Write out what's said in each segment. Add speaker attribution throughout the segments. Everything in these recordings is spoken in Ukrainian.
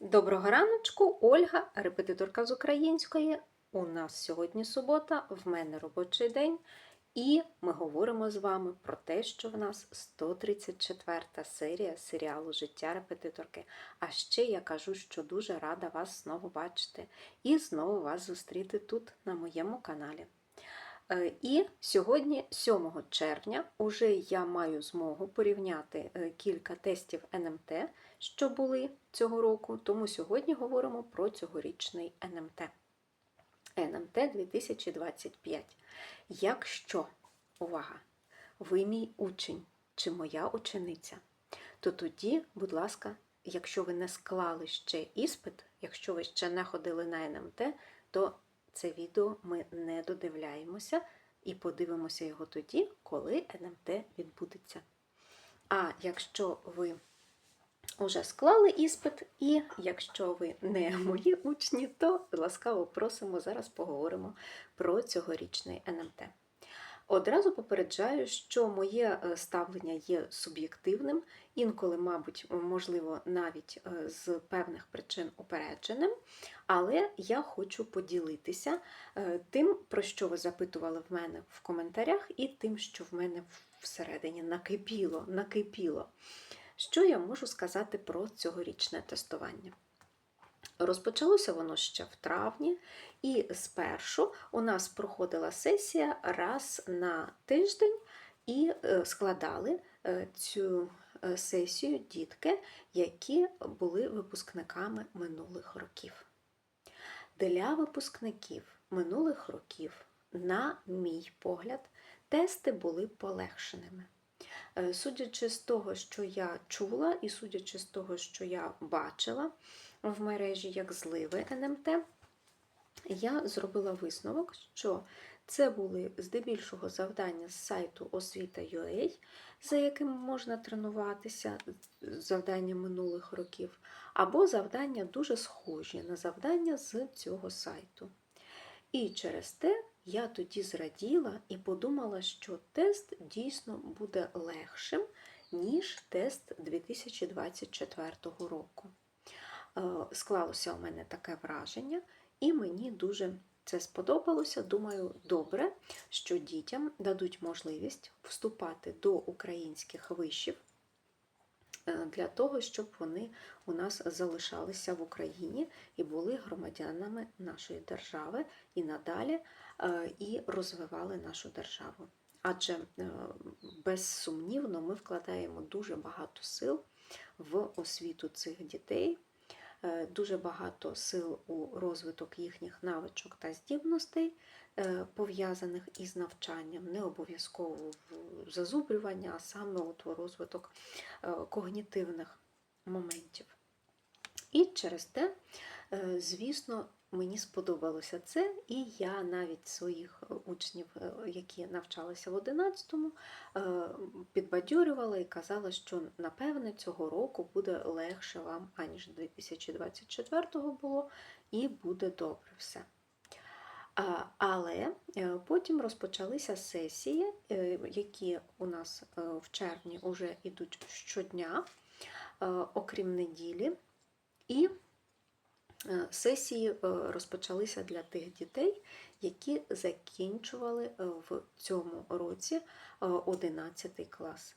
Speaker 1: Доброго раночку, Ольга, репетиторка з української. У нас сьогодні субота, в мене робочий день, і ми говоримо з вами про те, що в нас 134 серія серіалу Життя репетиторки. А ще я кажу, що дуже рада вас знову бачити і знову вас зустріти тут на моєму каналі. Е, І сьогодні, 7 червня, уже я маю змогу порівняти е, кілька тестів НМТ, що були цього року, тому сьогодні говоримо про цьогорічний НМТ. НМТ 2025. Якщо, увага, ви мій учень чи моя учениця, то тоді, будь ласка, якщо ви не склали ще іспит, якщо ви ще не ходили на НМТ, то це відео ми не додивляємося і подивимося його тоді, коли НМТ відбудеться. А якщо ви вже склали іспит, і якщо ви не мої учні, то ласкаво просимо, зараз поговоримо про цьогорічний НМТ. Одразу попереджаю, що моє е, ставлення є суб'єктивним, інколи, мабуть, можливо, навіть е, з певних причин упередженим, але я хочу поділитися е, тим, про що ви запитували в мене в коментарях, і тим, що в мене всередині накипіло, накипіло. Що я можу сказати про цьогорічне тестування? Розпочалося воно ще в травні, і спершу у нас проходила сесія раз на тиждень, і е, складали е, цю е, сесію дітки, які були випускниками минулих років. Для випускників минулих років, на мій погляд, тести були полегшеними. Е, Судячи з того, що я чула, і судячи з того, що я бачила в мережі як зливи НМТ, я зробила висновок, що це були здебільшого завдання з сайту освіта.ua, за яким можна тренуватися, завдання минулих років, або завдання дуже схожі на завдання з цього сайту. І через те я тоді зраділа і подумала, що тест дійсно буде легшим, ніж тест 2024 року. Е, Склалося у мене таке враження, і мені дуже це сподобалося. Думаю, добре, що дітям дадуть можливість вступати до українських вишів е, для того, щоб вони у нас залишалися в Україні і були громадянами нашої держави і надалі і розвивали нашу державу. Адже е, безсумнівно ми вкладаємо дуже багато сил в освіту цих дітей, е, дуже багато сил у розвиток їхніх навичок та здібностей, е, пов'язаних із навчанням, не обов'язково в зазубрювання, а саме от розвиток е, когнітивних моментів. І через те, е, звісно, мені сподобалося це, і я навіть своїх е, учнів, е, які навчалися в 11-му, е, підбадьорювала і казала, що напевне цього року буде легше вам, аніж 2024-го було, і буде добре все. Але потім розпочалися сесії, які у нас в червні вже йдуть щодня, окрім неділі. І сесії е, розпочалися для тих дітей, які закінчували е, в цьому році е, 11 клас.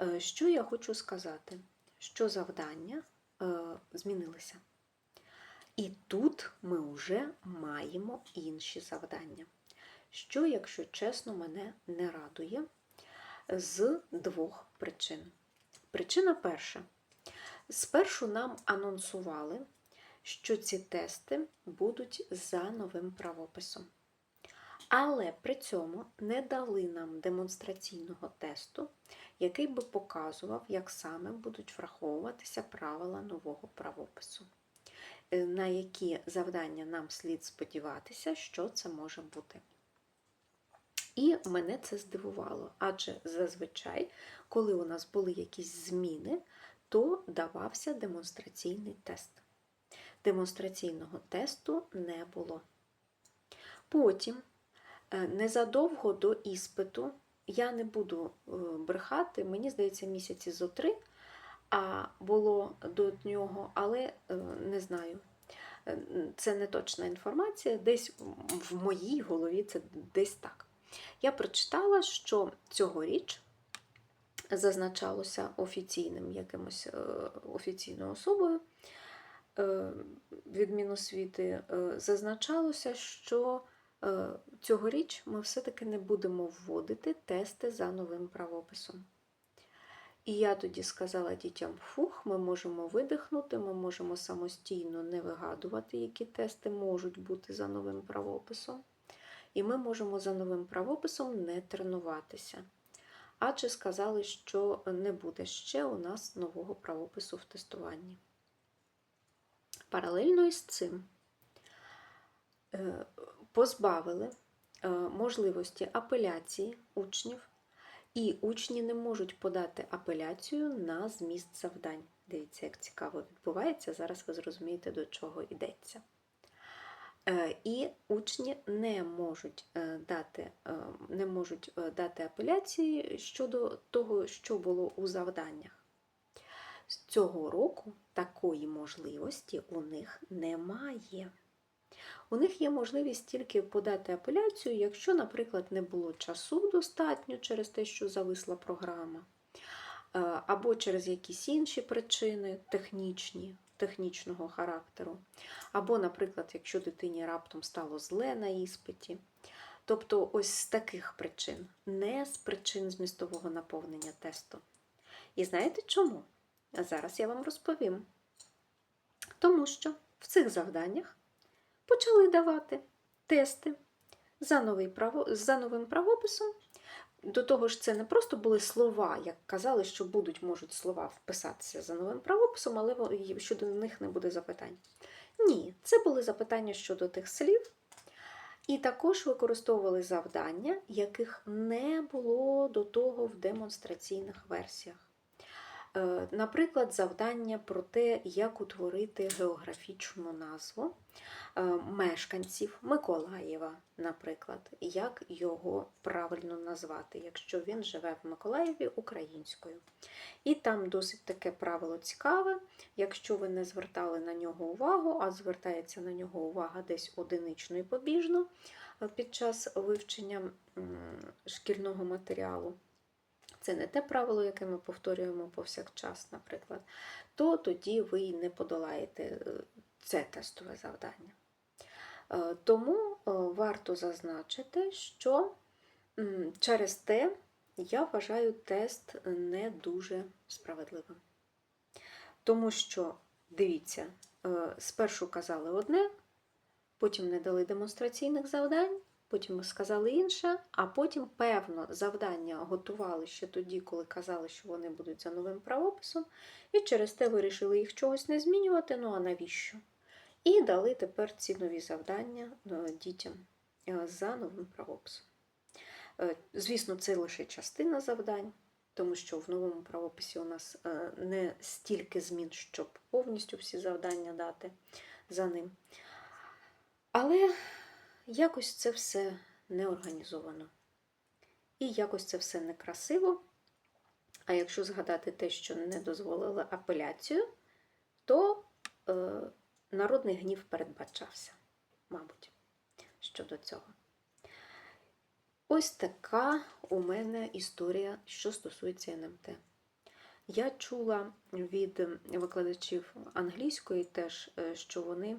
Speaker 1: Е, Що я хочу сказати? Що завдання е, змінилися. І тут ми вже маємо інші завдання. Що, якщо чесно, мене не радує з двох причин. Причина перша. Спершу нам анонсували, що ці тести будуть за новим правописом. Але при цьому не дали нам демонстраційного тесту, який би показував, як саме будуть враховуватися правила нового правопису. Е, На які завдання нам слід сподіватися, що це може бути. І мене це здивувало, адже зазвичай, коли у нас були якісь зміни, то давався демонстраційний тест. Демонстраційного тесту не було. Потім, е, незадовго до іспиту, я не буду е, брехати, мені здається, місяці зо три, а було до нього, але е, не знаю. Це не точна інформація, десь в моїй голові це десь так. Я прочитала, що цьогоріч зазначалося офіційним якимось офіційною особою від Міносвіти, е, зазначалося, що е, цьогоріч ми все-таки не будемо вводити тести за новим правописом. І я тоді сказала дітям: фух, ми можемо видихнути, ми можемо самостійно не вигадувати, які тести можуть бути за новим правописом. І ми можемо за новим правописом не тренуватися. Адже сказали, що не буде ще у нас нового правопису в тестуванні. Паралельно із цим е, позбавили е, можливості апеляції учнів, і учні не можуть подати апеляцію на зміст завдань. Дивіться, як цікаво відбувається. Зараз ви зрозумієте, до чого йдеться. Е, І учні не можуть дати, не можуть дати апеляції щодо того, що було у завданнях. Цього року такої можливості у них немає. У них є можливість тільки подати апеляцію, якщо, наприклад, не було часу достатньо через те, що зависла програма, е, або через якісь інші причини технічні, технічного характеру, або, наприклад, якщо дитині раптом стало зле на іспиті. Тобто, ось з таких причин, не з причин змістового наповнення тесту. І знаєте чому? А зараз я вам розповім. Тому що в цих завданнях почали давати тести за, новий право, за новим правописом. До того ж, це не просто були слова, як казали, що будуть, можуть слова вписатися за новим правописом, але щодо них не буде запитань. Ні, це були запитання щодо тих слів, і також використовували завдання, яких не було до того в демонстраційних версіях. Е, Наприклад, завдання про те, як утворити географічну назву е, мешканців Миколаєва, наприклад, як його правильно назвати, якщо він живе в Миколаєві українською. І там досить таке правило цікаве. Якщо ви не звертали на нього увагу, а звертається на нього увага десь одинично і побіжно е, під час вивчення шкільного матеріалу, це не те правило, яке ми повторюємо повсякчас, наприклад, то тоді ви й не подолаєте е, це тестове завдання. Е, Тому е, варто зазначити, що через те я вважаю тест не дуже справедливим. Тому що, дивіться, спершу казали одне, потім не дали демонстраційних завдань, потім сказали інше, а потім, певно, завдання готували ще тоді, коли казали, що вони будуть за новим правописом, і через те вирішили їх чогось не змінювати. Ну а навіщо? І дали тепер ці нові завдання е, дітям е, за новим правописом. Е, Звісно, це лише частина завдань, тому що в новому правописі у нас не стільки змін, щоб повністю всі завдання дати за ним. Але якось це все не організовано. І якось це все некрасиво. А якщо згадати те, що не дозволили апеляцію, то е, народний гнів передбачався, мабуть, щодо цього. Ось така у мене історія, що стосується НМТ. Я чула від викладачів англійської теж, е, що вони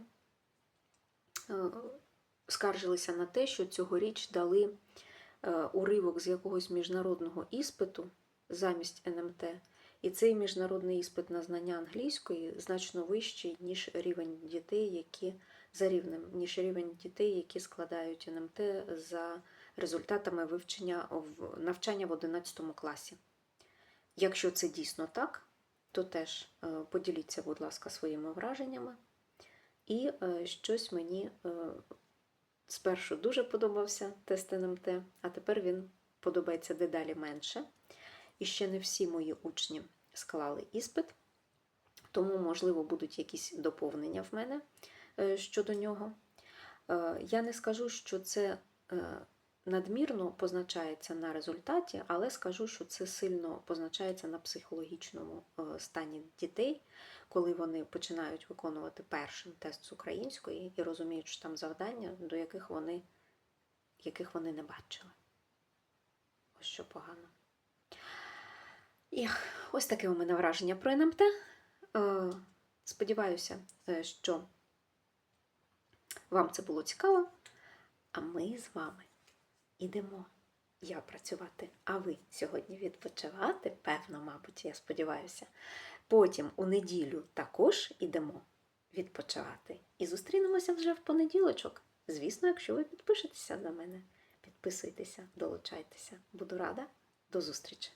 Speaker 1: е, скаржилися на те, що цьогоріч дали е, уривок з якогось міжнародного іспиту замість НМТ. І цей міжнародний іспит на знання англійської значно вищий, ніж рівень дітей, які за рівнем, ніж рівень дітей, які складають НМТ за результатами вивчення навчання в 11 класі. Якщо це дійсно так, то теж е, поділіться, будь ласка, своїми враженнями. І е, щось мені спершу дуже подобався тест НМТ, а тепер він подобається дедалі менше. І ще не всі мої учні склали іспит, тому, можливо, будуть якісь доповнення в мене е, щодо нього. Е, Я не скажу, що це е, надмірно позначається на результаті, але скажу, що це сильно позначається на психологічному стані дітей, коли вони починають виконувати перший тест з української і розуміють, що там завдання, до яких вони, яких вони не бачили. Ось що погано. І ось таке у мене враження про НМТ. Е, Сподіваюся, е, що вам це було цікаво. А ми з вами ідемо. Я працювати, а ви сьогодні відпочивати, певно, мабуть, я сподіваюся. Потім у неділю також ідемо відпочивати. І зустрінемося вже в понеділочок. Звісно, якщо ви підпишетеся на мене, підписуйтеся, долучайтеся. Буду рада. До зустрічі!